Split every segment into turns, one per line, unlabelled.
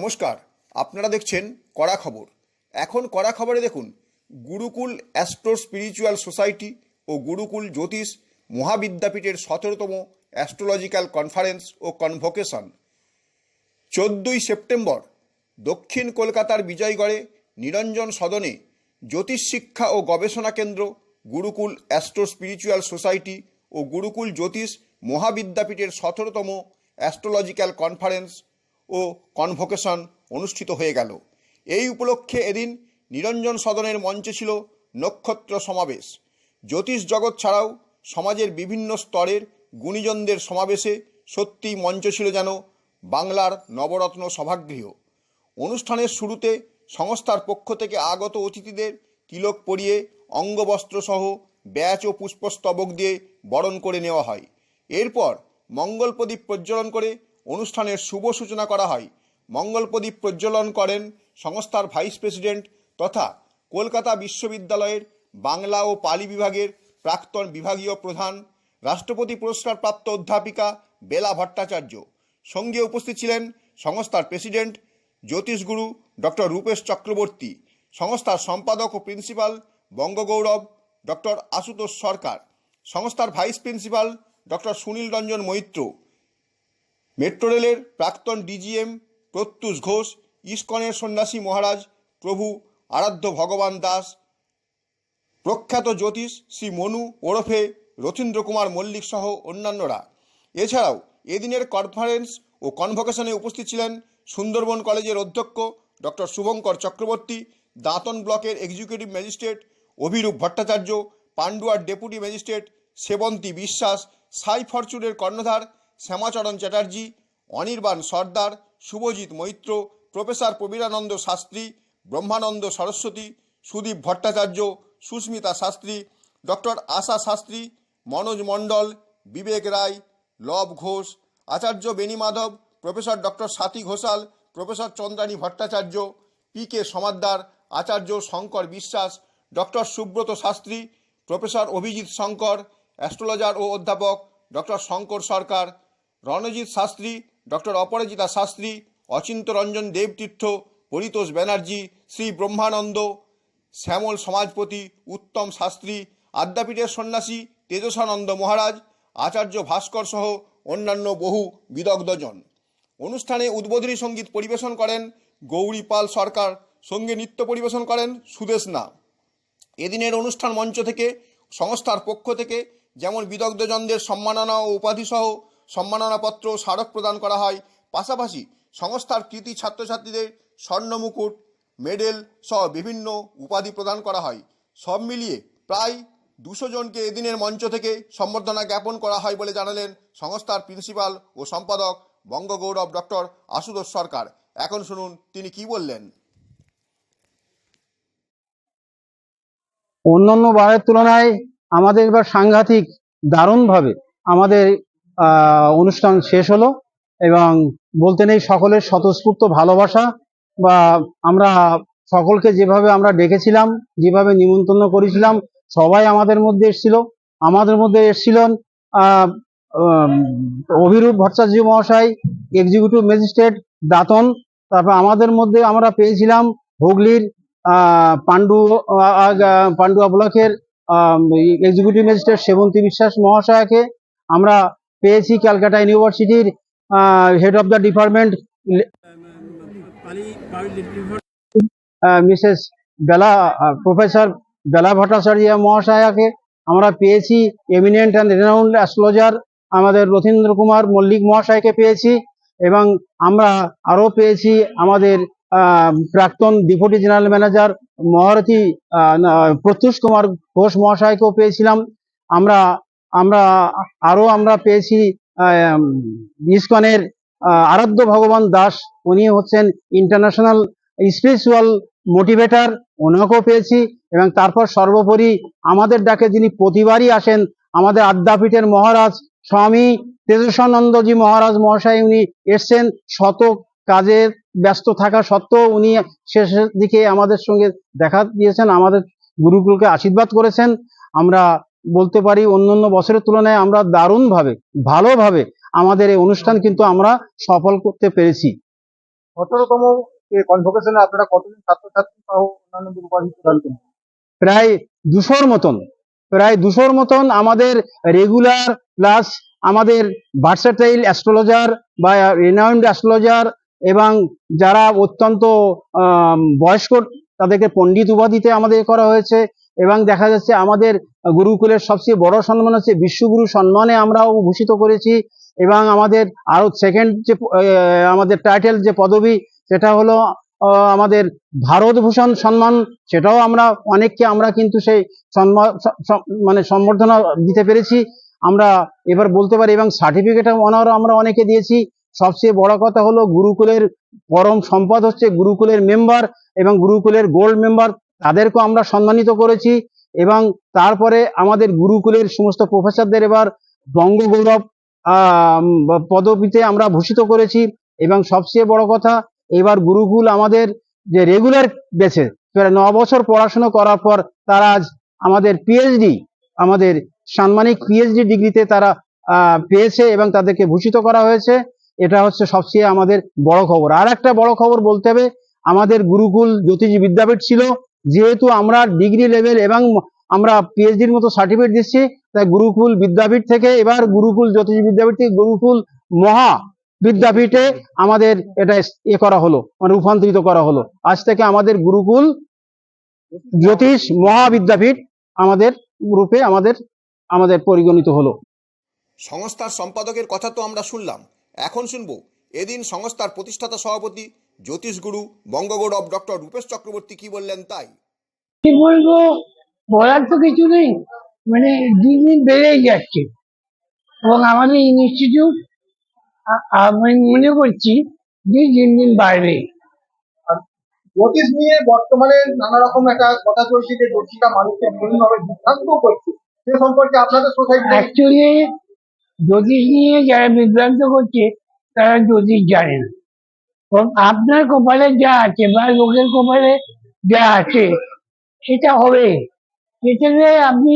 নমস্কার, আপনারা দেখছেন কড়া খবর। এখন কড়া খবরে দেখুন, গুরুকুল অ্যাস্ট্রো স্পিরিচুয়াল সোসাইটি ও গুরুকুল জ্যোতিষ মহাবিদ্যাপীঠের সতেরোতম অ্যাস্ট্রোলজিক্যাল কনফারেন্স ও কনভোকেশন। চোদ্দই সেপ্টেম্বর, দক্ষিণ কলকাতার বিজয়গড়ে নিরঞ্জন সদনে জ্যোতিষ শিক্ষা ও গবেষণা কেন্দ্র, গুরুকুল অ্যাস্ট্রো স্পিরিচুয়াল সোসাইটি ও গুরুকুল জ্যোতিষ মহাবিদ্যাপীঠের সতেরোতম অ্যাস্ট্রোলজিক্যাল কনফারেন্স ও কনভোকেশন অনুষ্ঠিত হয়ে গেল। এই উপলক্ষে এদিন নিরঞ্জন সদনের মঞ্চে ছিল নক্ষত্র সমাবেশ। জ্যোতিষ জগৎ ছাড়াও সমাজের বিভিন্ন স্তরের গুণীজনদের সমাবেশে সত্যিই মঞ্চ ছিল যেন বাংলার নবরত্ন সভাগৃহ। অনুষ্ঠানের শুরুতে সংস্থার পক্ষ থেকে আগত অতিথিদের তিলক পরিয়ে অঙ্গবস্ত্রসহ ব্যাচ ও পুষ্পস্তবক দিয়ে বরণ করে নেওয়া হয়। এরপর মঙ্গল প্রদীপ প্রজ্বলন করে অনুষ্ঠানের শুভ সূচনা করা হয়। মঙ্গল প্রদীপ প্রজ্বলন করেন সংস্থার ভাইস প্রেসিডেন্ট তথা কলকাতা বিশ্ববিদ্যালয়ের বাংলা ও পালি বিভাগের প্রাক্তন বিভাগীয় প্রধান, রাষ্ট্রপতি পুরস্কারপ্রাপ্ত অধ্যাপিকা বেলা ভট্টাচার্য। সঙ্গে উপস্থিত ছিলেন সংস্থার প্রেসিডেন্ট জ্যোতিষগুরু ডক্টর রূপেশ চক্রবর্তী, সংস্থার সম্পাদক ও প্রিন্সিপাল বঙ্গগৌরব ডক্টর আশুতোষ সরকার, সংস্থার vice principal doctor Sunil Ranjan Maitra metro রেলের প্রাক্তন ডিজিএম প্রত্যুষ ঘোষ, ইস্কনের সন্ন্যাসী মহারাজ প্রভু আরাধ্য ভগবান দাস, প্রখ্যাত জ্যোতিষ শ্রী মনু ওরফে রথীন্দ্র কুমার মল্লিক সহ অন্যান্যরা। এছাড়াও এদিনের কনফারেন্স ও কনভোকেশনে উপস্থিত ছিলেন সুন্দরবন কলেজের অধ্যক্ষ ডক্টর শুভঙ্কর চক্রবর্তী, দাঁতন ব্লকের এক্সিকিউটিভ ম্যাজিস্ট্রেট অভিরূপ ভট্টাচার্য পান্ডুয়ার ডেপুটি ম্যাজিস্ট্রেট সেবন্তী বিশ্বাস, সাই ফরচুনের কর্ণধার Shyamacharan Chatterjee, Anirban Sardar, Subhajit Maitra, professor Prabirananda Shastri, Brahmananda Saraswati, Sudip Bhattacharya, Susmita Shastri, doctor Asha Shastri, Manoj Mondal, Bibek Roy, Lab Ghosh, Acharya Beni Madhab, professor doctor Swati Ghoshal, professor Chandrani Bhattacharya, P K Samaddar, Acharya Shankar Biswas, doctor Subrata Shastri, professor Abhijit Shankar, astrologer ও অধ্যাপক, doctor Shankar Sarkar Ranjit Shastri, doctor Aparajita Shastri, Achinta Ranjan Debtirtha, Paritosh Banerjee, Shri Brahmananda, Shyamal Samajpati, Uttam Shastri, আদ্যাপীঠের সন্ন্যাসী, তেজসানন্দ মহারাজ, আচার্য ভাস্কর সহ অন্যান্য বহু বিদগ্ধজন। অনুষ্ঠানে উদ্বোধনী সংগীত পরিবেশন করেন গৌরী পাল সরকার, সঙ্গে নৃত্য পরিবেশন করেন সুদেশ না এদিনের অনুষ্ঠান মঞ্চ থেকে, সংস্থার পক্ষ থেকে, যেমন বিদগ্ধজনদের সম্মাননা ও উপাধিসহ সম্মাননাপত্র স্মারক প্রদান করা হয়। পাশাপাশি সংস্থার কৃতি ছাত্রছাত্রীদের স্বর্ণ মুকুট, মেডেল সহ বিভিন্ন উপাধি প্রদান করা হয়। সব মিলিয়ে প্রায় দুশো জনকে এদিনের মঞ্চ থেকে সম্বর্ধনা জ্ঞাপন করা হয় বলে জানালেন সংস্থার প্রিন্সিপাল ও সম্পাদক বঙ্গগৌরব ডক্টর আশুতোষ সরকার। এখন শুনুন তিনি কি বললেন।
অন্যান্য বারের তুলনায় আমাদের এবার সাংঘাতিক, দারুণভাবে আমাদের অনুষ্ঠান শেষ হলো এবং বলতে নেই সকলের স্বতঃস্ফূর্ত ভালোবাসা বা আমরা সকলকে যেভাবে আমরা ডেকেছিলাম, যেভাবে নিমন্ত্রণ করেছিলাম, সবাই আমাদের মধ্যে এসেছিল। আমাদের মধ্যে এসেছিলেন অভিরূপ ভট্টাচার্য মহাশয় এক্সিকিউটিভ ম্যাজিস্ট্রেট দাতন, তারপর আমাদের মধ্যে আমরা পেয়েছিলাম হুগলির পাণ্ডু পান্ডুয়া ব্লকের এক্সিকিউটিভ ম্যাজিস্ট্রেট সেবন্তী বিশ্বাস মহাশয়কে। আমরা পেয়েছি ক্যালকাটা ইউনিভার্সিটির head of the department Mrs Bela professor Bela Bhattacharya মহাশয়াকে আমরা পেয়েছি এমিনেন্ট অ্যান্ড রেনাউন্ড অ্যাস্ট্রোলজার আমাদের রথীন্দ্র কুমার মল্লিক মহাশয়কে পেয়েছি এবং আমরা আরও পেয়েছি আমাদের প্রাক্তন ডেপুটি জেনারেল ম্যানেজার মহারথী প্রত্যুষ কুমার ঘোষ মহাশয়কেও পেয়েছিলাম। আমরা আমরা, আরও আমরা পেয়েছি ইস্কনের আরাধ্য ভগবান দাস। উনি হচ্ছেন ইন্টারন্যাশনাল স্পিরিচুয়াল মোটিভেটার ওনাকেও পেয়েছি এবং তারপর সর্বোপরি আমাদের ডাকে যিনি প্রতিবারই আসেন, আমাদের আদ্যাপীঠের মহারাজ স্বামী তেজস্বানন্দজি মহারাজ মহাশয় উনি এসছেন। শত কাজে ব্যস্ত থাকা সত্ত্বেও উনি শেষের দিকে আমাদের সঙ্গে দেখা দিয়েছেন, আমাদের গুরুকুলকে আশীর্বাদ করেছেন। আমরা বলতে পারি অন্য অন্য বছরের তুলনায় আমরা দারুণভাবে ভালোভাবে আমাদের এই অনুষ্ঠান কিন্তু আমরা সফল করতে পেরেছি।
সতেরোতম কনভোকেশনে আপনারা কতজন ছাত্রছাত্রী সহ অন্যান্যদের উপাধি প্রদান
প্রায় দুশোর মতন প্রায় দুশোর মতন আমাদের রেগুলার প্লাস আমাদের ভার্সাটাইল অ্যাস্ট্রোলজার বা রিনাউন্ড অ্যাস্ট্রোলজার এবং যারা অত্যন্ত বয়স্ক তাদেরকে পণ্ডিত উপাধিতে আমাদের করা হয়েছে। এবং দেখা যাচ্ছে আমাদের গুরুকুলের সবচেয়ে বড় সম্মান হচ্ছে বিশ্বগুরু সম্মানে আমরাও ভূষিত করেছি এবং আমাদের আরও সেকেন্ড যে আমাদের টাইটেল যে পদবি, সেটা হলো আমাদের ভারত ভূষণ সম্মান, সেটাও আমরা অনেককে আমরা কিন্তু সেই সম্মান মানে সম্বর্ধনা দিতে পেরেছি। আমরা এবার বলতে পারি এবং সার্টিফিকেট অনারও আমরা অনেকে দিয়েছি। সবচেয়ে বড় কথা হলো গুরুকুলের পরম সম্পদ হচ্ছে গুরুকুলের মেম্বার এবং গুরুকুলের গোল্ড মেম্বার তাদেরকেও আমরা সম্মানিত করেছি এবং তারপরে আমাদের গুরুকুলের সমস্ত প্রফেসরদের এবার বঙ্গগৌরব পদবিতে আমরা ভূষিত করেছি এবং সবচেয়ে বড় কথা, এবার গুরুকুল আমাদের যে রেগুলার বেছে ন বছর পড়াশোনা করার পর তারা আজ আমাদের পিএইচডি আমাদের সাম্মানিক পিএইচডি ডিগ্রিতে তারা পেয়েছে এবং তাদেরকে ভূষিত করা হয়েছে। এটা হচ্ছে সবচেয়ে আমাদের বড় খবর। আর একটা বড় খবর বলতে হবে, আমাদের গুরুকুল জ্যোতিষ বিদ্যাপীঠ ছিল যেহেতু আমরা ডিগ্রি লেভেল এবং আমরা পিএইচডির মতো সার্টিফিকেট দিচ্ছি, তাই গুরুকুল বিদ্যাপীঠ থেকে এবার গুরুকুল জ্যোতিষ বিদ্যাপীঠ থেকে গুরুকুল মহা বিদ্যাপীঠে আমাদের এটা এ করা হলো মানে রূপান্তরিত করা হলো। আজ থেকে আমাদের গুরুকুল জ্যোতিষ মহাবিদ্যাপীঠ আমাদের রূপে আমাদের আমাদের পরিগণিত হলো।
সংস্থার সম্পাদকের কথা তো আমরা শুনলাম। এখন শুনব, এদিন সংস্থার প্রতিষ্ঠাতা সভাপতি জ্যোতিষগুরু বঙ্গগৌরব ডক্টর রূপেশ চক্রবর্তী কি বললেন তাই?
কি বলব? বলার তো কিছু নেই। মানে দিন দিন বেড়েই যাচ্ছে। এবং আমাদের ইনস্টিটিউট আমি মনে করছি যে দিন দিন বাড়বে।
জ্যোতিষ নিয়ে বর্তমানে নানা রকম একটা কথা চলছে যে জ্যোতিষটা মানুষকে বিভিন্নভাবে বিভ্রান্ত করছে। সে সম্পর্কে আপনাদের সোসাইটি
অ্যাকচুয়ালি জ্যোতিষ নিয়ে যারা বিভ্রান্ত করছে তারা জ্যোতিষ জানে না। আপনার কপালে যা আছে বা লোকের কপালে যা আছে সেটা হবে। সেটাকে আপনি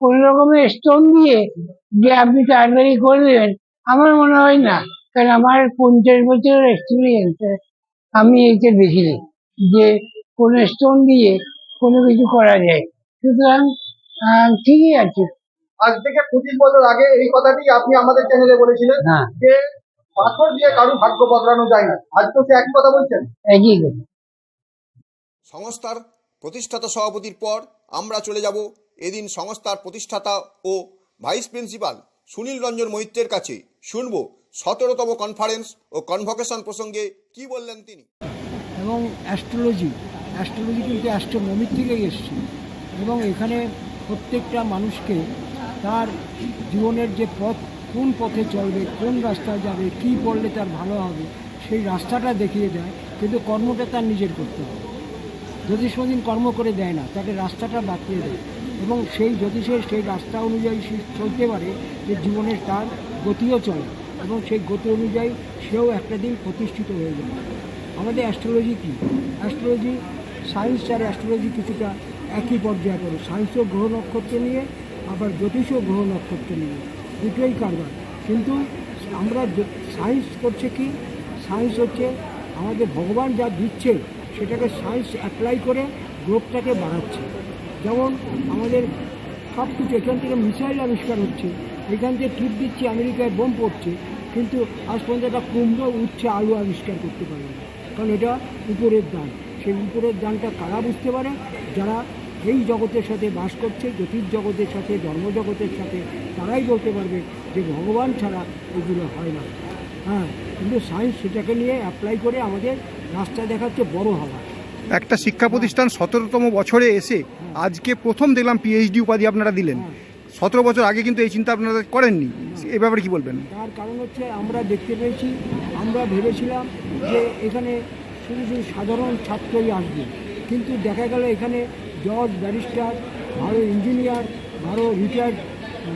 কোন রকমের স্টোন দিয়ে যে আপনি তাড়াতাড়ি করবেন আমার মনে হয় না। কারণ আমার পঞ্চাশ বছরের এক্সপিরিয়েন্স আমি এটা দেখিনি যে কোন স্টোন দিয়ে কোনো কিছু করা যায়। সুতরাং ঠিকই আছে।
আজ থেকে পঁচিশ বছর আগে এই কথাটি আপনি আমাদের চ্যানেলে বলেছিলেন
হ্যাঁ।
যে পাথর দিয়ে কারও ভাগ্য বদলানো যায় না। আজ তো সে একই কথা বলছেন।
সংস্থার প্রতিষ্ঠাতা সভাপতির পর আমরা চলে যাব এদিন সংস্থার প্রতিষ্ঠাতা ও ভাইস প্রিন্সিপাল সুনীল রঞ্জন মৈত্রের কাছে। শুনব সতেরোতম কনফারেন্স ও কনভোকেশন প্রসঙ্গে কি বললেন তিনি।
এবং অ্যাস্ট্রোলজি অ্যাস্ট্রোলজি কিন্তু অ্যাস্ট্রোনমির থেকে এসছে। এবং এখানে প্রত্যেকটা মানুষকে তার জীবনের যে পথ কোন পথে চলবে, কোন রাস্তায় যাবে, কী পড়লে তার ভালো হবে, সেই রাস্তাটা দেখিয়ে দেয়, কিন্তু কর্মটা তার নিজের করতে হবে। জ্যোতিষ কোনোদিন কর্ম করে দেয় না, তাকে রাস্তাটা বাতলে দেয় এবং সেই জ্যোতিষের সেই রাস্তা অনুযায়ী সে চলতে পারে, যে জীবনের তার গতিও চলে, এবং সেই গতি অনুযায়ী সেও একটা দিন প্রতিষ্ঠিত হয়ে যাবে। আমাদের অ্যাস্ট্রোলজি কী? অ্যাস্ট্রোলজি সায়েন্স আর অ্যাস্ট্রোলজি কিছুটা একই পর্যায়ে করে সায়েন্সও গ্রহ নক্ষত্র নিয়ে, আবার জ্যোতিষও গ্রহ নক্ষত্র নিয়ে। দুটোই কারবার। কিন্তু আমরা সায়েন্স করছে কি? সায়েন্স হচ্ছে আমাদের ভগবান যা দিচ্ছে, সেটাকে সায়েন্স অ্যাপ্লাই করে গ্রোথটাকে বাড়াচ্ছে। যেমন আমাদের সব কিছু এখান থেকে মিসাইল আবিষ্কার হচ্ছে, এখান থেকে ট্রিপ দিচ্ছে, আমেরিকায় বোম পড়ছে, কিন্তু আজ পর্যন্ত একটা কুমড়ো উচ্ছে আলু আবিষ্কার করতে পারে না। কারণ এটা উপরের দান। সেই উপরের দানটা কারা বুঝতে পারে? যারা এই জগতের সাথে বাস করছে জ্যোতিষ জগতের সাথে ধর্মজগতের সাথে তারাই বলতে পারবে যে ভগবান ছাড়া এগুলো হয় না। হ্যাঁ কিন্তু সায়েন্স সেটাকে নিয়ে অ্যাপ্লাই করে আমাদের রাস্তা দেখাচ্ছে বড় হওয়া।
একটা শিক্ষা প্রতিষ্ঠান সতেরোতম বছরে এসে আজকে প্রথম দেখলাম পিএইচডি উপাধি আপনারা দিলেন। সতেরো বছর আগে কিন্তু এই চিন্তা আপনারা করেননি। এ ব্যাপারে কী বলবেন?
তার কারণ হচ্ছে আমরা দেখতে পেয়েছি আমরা ভেবেছিলাম যে এখানে শুধু শুধু সাধারণ ছাত্রই আসবে। কিন্তু দেখা গেল এখানে জজ ব্যারিস্টার ভালো ইঞ্জিনিয়ার ভালো রিটায়ার্ড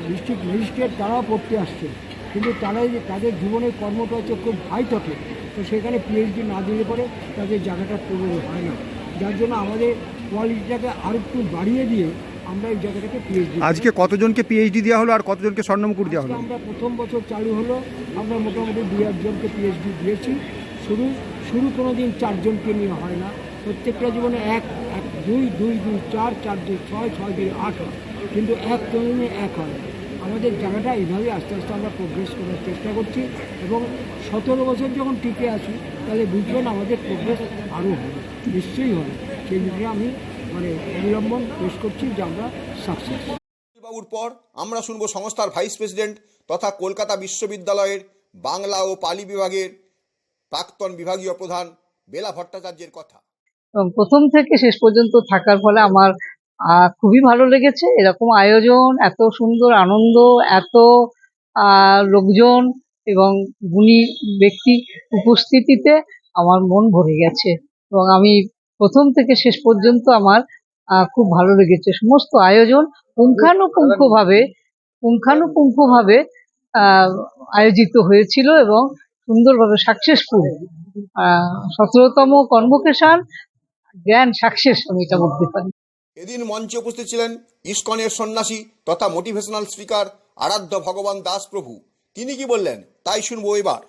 ডিস্ট্রিক্ট ম্যাজিস্ট্রেট তারাও পড়তে আসছে। কিন্তু তারাই যে তাদের জীবনের কর্মটা হচ্ছে খুব হাই থাকে তো সেখানে পিএইচডি না দিলে পরে তাদের জায়গাটা পূরণ হয় না। যার জন্য আমাদের কোয়ালিটিটাকে আর একটু বাড়িয়ে দিয়ে আমরা এই জায়গাটাকে পিএইচডি
আজকে কতজনকে পিএইচডি দেওয়া হলো আর কতজনকে স্বর্ণমুকুট দেওয়া হলো?
আমরা প্রথম বছর চালু হলো আমরা মোটামুটি দু একজনকে পিএইচডি দিয়েছি। শুরু শুরু কোনো দিন চারজনকে নিয়ে হয় না। প্রত্যেকটা জীবনে এক এক দুই দুই দুই, চার চার, দুই, ছয় ছয়, দুই, আট হয়। কিন্তু এক দিনে এক হয়। আমাদের জায়গাটা এইভাবে আস্তে আস্তে আমরা প্রোগ্রেস করার চেষ্টা করছি এবং সতেরো বছর যখন টিকে আসি তাহলে বুঝবেন আমাদের প্রোগ্রেস আরও হবে। নিশ্চয়ই হবে। সেই বিষয়ে আমি মানে অবলম্বন পেশ করছি যে আমরা সাকসেস
বাবুর পর আমরা শুনব সংস্থার ভাইস প্রেসিডেন্ট তথা কলকাতা বিশ্ববিদ্যালয়ের বাংলা ও পালি বিভাগের প্রাক্তন বিভাগীয় প্রধান বেলা ভট্টাচার্যের কথা।
এবং প্রথম থেকে শেষ পর্যন্ত থাকার ফলে আমার খুবই ভালো লেগেছে। এরকম আয়োজন, এত সুন্দর আনন্দ, এত লোকজন এবং গুণী ব্যক্তি উপস্থিতিতে আমার মন ভরে গেছে। এবং আমি প্রথম থেকে শেষ পর্যন্ত আমার খুব ভালো লেগেছে। সমস্ত আয়োজন পুঙ্খানুপুঙ্খভাবে পুঙ্খানুপুঙ্খভাবে আয়োজিত হয়েছিল এবং সুন্দরভাবে সাকসেসফুল সতেরোতম কনভোকেশন গ্র্যান্ড সাকসেস আমি এটা বলতে পারি।
এদিন মঞ্চে উপস্থিত ছিলেন ইস্কনের সন্ন্যাসী তথা মোটিভেশনাল স্পিকার আরাধ্য ভগবান দাস প্রভু তিনি কি বললেন তাই শুনব এবার।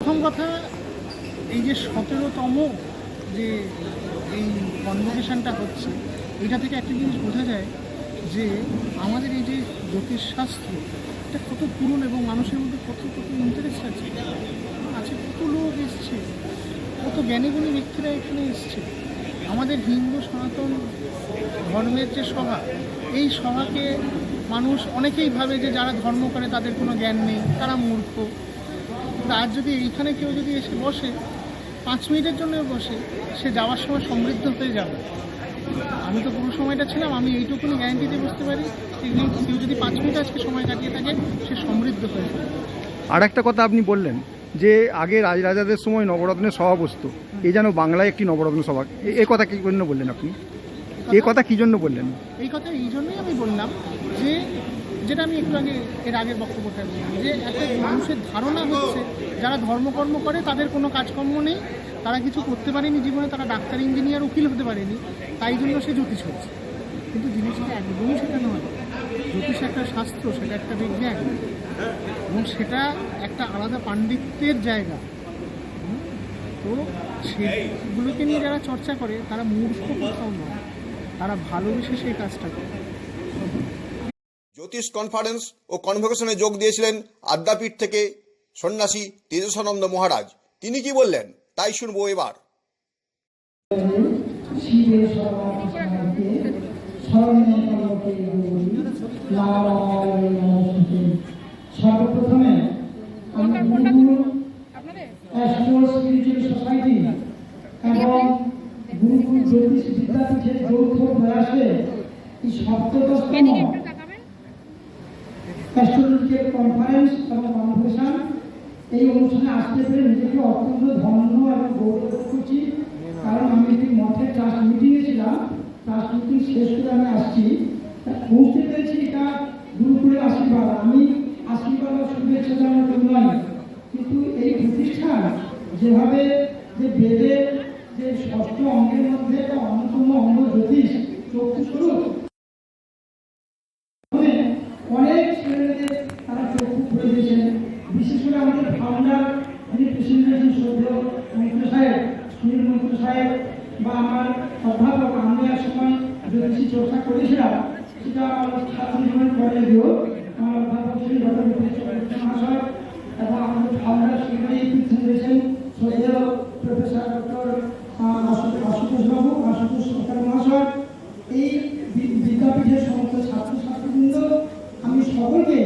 প্রথম কথা এই যে সতেরোতম যে এই কনভোকেশনটা হচ্ছে এটা থেকে একটা জিনিস বোঝা যায় যে আমাদের এই যে জ্যোতিষশাস্ত্র এটা কত পুরনো এবং মানুষের মধ্যে কত কত ইন্টারেস্ট আছে। আছে কত লোক এসছে। কত জ্ঞানীগুণী ব্যক্তিরা এখানে এসছে। আমাদের হিন্দু সনাতন ধর্মের যে সভা, এই সভাকে মানুষ অনেকেই ভাবে যে যারা ধর্ম করে তাদের কোনো জ্ঞান নেই, তারা মূর্খ। আজ যদি এইখানে কেউ যদি এসে বসে, পাঁচ মিনিটের জন্য বসে, সে যাওয়ার সময় সমৃদ্ধ হয়ে যাবে। আমি তো পুরো সময়টা ছিলাম, আমি এইটুকুনি গ্যারান্টি দিয়ে বুঝতে পারি কেউ যদি পাঁচ মিনিট আজকে সময় কাটিয়ে থাকে, সে সমৃদ্ধ হয়ে যাবে।
আর একটা কথা আপনি বললেন যে আগে রাজরাজাদের সময় নবরত্নের সভা বসতো এই যেন বাংলায় একটি নবরত্ন সভা। এ কথা কী জন্য বললেন আপনি? এ কথা কী জন্য বললেন?
এই কথা এই জন্যই আমি বললাম যে, যেটা আমি একটু আগে এর আগের বক্তব্যটা বললাম, যে একটা মানুষের ধারণা হচ্ছে, যারা ধর্মকর্ম করে তাদের কোনো কাজকর্ম নেই, তারা কিছু করতে পারেনি জীবনে, তারা ডাক্তার, ইঞ্জিনিয়ার, উকিল হতে পারেনি, তাই জন্য সে জ্যোতিষ হচ্ছে কিন্তু জিনিসটা একদমই সেটা নয়। জ্যোতিষ একটা শাস্ত্র সেটা একটা বিজ্ঞান। এবং সেটা একটা আলাদা পাণ্ডিত্যের জায়গা? তো সেগুলোকে নিয়ে যারা চর্চা করে তারা মূর্খ কোথাও নয়। তারা ভালোবেসে সেই কাজটা করে।
জ্যোতিষ কনফারেন্স ও কনভোকেশনে যোগ দিয়েছিলেন আদ্যাপীঠ থেকে সন্ন্যাসী তেজসানন্দ মহারাজ। তিনি কি বললেন? তাই শুনব এবার।
শিবের সর্বপ্রথমে সোসাইটি এবং গুরুকুল জ্যোতিষ বিদ্যাপীঠের যৌথ প্রয়াসে এই সপ্তদশতম অ্যাস্ট্রোলজিক্যাল কনফারেন্স এবং এই অনুষ্ঠানে আসতে পেরে নিজেকে অত্যন্ত ধন্য এবং গৌরব করছি। কারণ আমি একটি মঠের ট্রাস্ট মিটিংয়ে ছিলাম। ট্রাস্ট মিটিং শেষ করে আমি আসছি। বুঝতে পেরেছি এটা গুরুকুলের আশীর্বাদ। আমি আশীর্বাদ শুভেচ্ছা জন্য নয় কিন্তু এই প্রতিষ্ঠান যেভাবে যে বেদের যে ষষ্ঠ অঙ্গের মধ্যে একটা অন্যতম অঙ্গ জ্যোতিষ চক্ষু স্বরূপ মানে অনেক ছেলেমেয়েদের তারা চক্ষু খুলে দিয়েছেন। বিশেষ করে আমাদের ফাউন্ডার যিনি মন্ত্র সাহেব, সুনীল মন্ত্র সাহেব বা আমার অধ্যাপক আমরা এক সময় জ্যোতিষী চর্চা করেছিলাম। সকলকে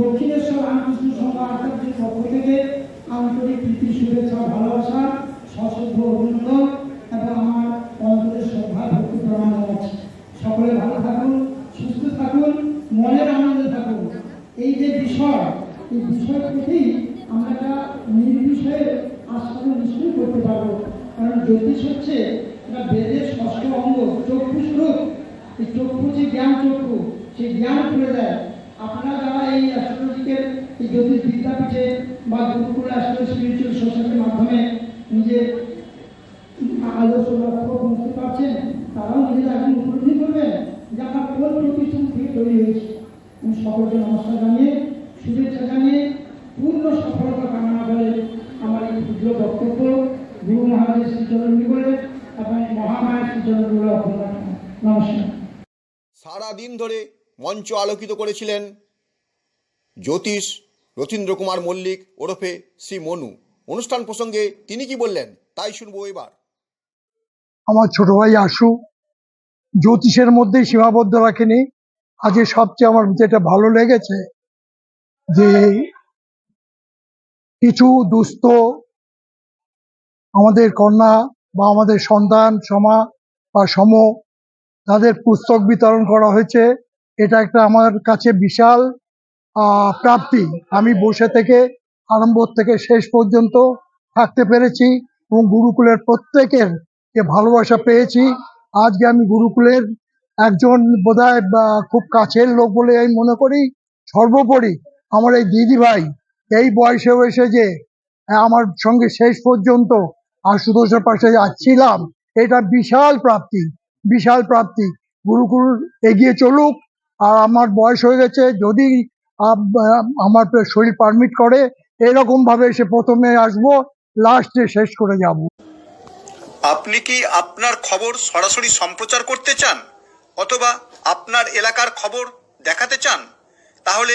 দক্ষিণেশ্বর রামকৃষ্ণ সংঘ আচার্যের পক্ষ থেকে আন্তরিক প্রীতি শুভেচ্ছা ভালোবাসা সশ্রদ্ধ অভিনন্দন। এই বিষয় থেকেই আমরা একটা নির্বিষয়ে আস্বাদন নিশ্চয়ই করতে পারব। কারণ জ্যোতিষ হচ্ছে একটা বেদের ষষ্ঠ অঙ্গ, চক্ষু স্বরূপ। এই চক্ষু যে জ্ঞান চক্ষু, সেই জ্ঞান খুলে দেয়। আপনারা যারা এই অ্যাস্ট্রোলজিক্যাল এই জ্যোতিষ বিদ্যাপীঠে বা গুরুকুল অ্যাস্ট্রো স্পিরিচুয়াল সোসাইটির মাধ্যমে নিজের লক্ষ্য বুঝতে পারছেন তারাও নিজেরা এখন উপলব্ধি করবেন। যে আমরা কোন প্রতিষ্ঠান থেকে তৈরি হয়েছি, আমি সকলকে নমস্কার জানিয়ে শুভেচ্ছা জানিয়ে পূর্ণ সফলতা কামনা করে আমার এই ক্ষুদ্র বক্তব্য গুরু মহারাজের শ্রীচরণ এবং মহামায়ের শ্রীচরণ নমস্কার।
সারা দিন ধরে মঞ্চ আলোকিত করেছিলেন জ্যোতিষ রথীন্দ্র কুমার মল্লিক ওরফে শ্রী মনু। অনুষ্ঠান প্রসঙ্গে তিনি কি বললেন তাই শুনব এবার।
আমার ছোট ভাই আশু জ্যোতিষের মধ্যেই সীমাবদ্ধ রাখেনি। আজকে সবচেয়ে আমার যেটা ভালো লেগেছে। যে কিছু দুস্থ আমাদের কন্যা বা আমাদের সন্তান, সমা বা সম, তাদের পুস্তক বিতরণ করা হয়েছে। এটা একটা আমার কাছে বিশাল প্রাপ্তি। আমি বসে থেকে আরম্ভ থেকে শেষ পর্যন্ত থাকতে পেরেছি এবং গুরুকুলের প্রত্যেকের যে ভালোবাসা পেয়েছি। আজকে আমি গুরুকুলের একজন বোধহয় খুব কাছের লোক বলে আমি মনে করি। সর্বোপরি আমার এই দিদি ভাই এই বয়সেও এসে যে আমার সঙ্গে শেষ পর্যন্ত আশুতোষের পাশে যাচ্ছিলাম এটা বিশাল প্রাপ্তি বিশাল প্রাপ্তি। গুরুকুল এগিয়ে চলুক, আর আমার বয়স হয়ে গেছে, যদি আমার শরীর পারমিট করে এরকম ভাবে এসে প্রথমে আসব, লাস্টে শেষ করে যাব।
আপনি কি আপনার খবর সরাসরি সম্প্রচার করতে চান? অথবা আপনার এলাকার খবর দেখাতে চান? তাহলে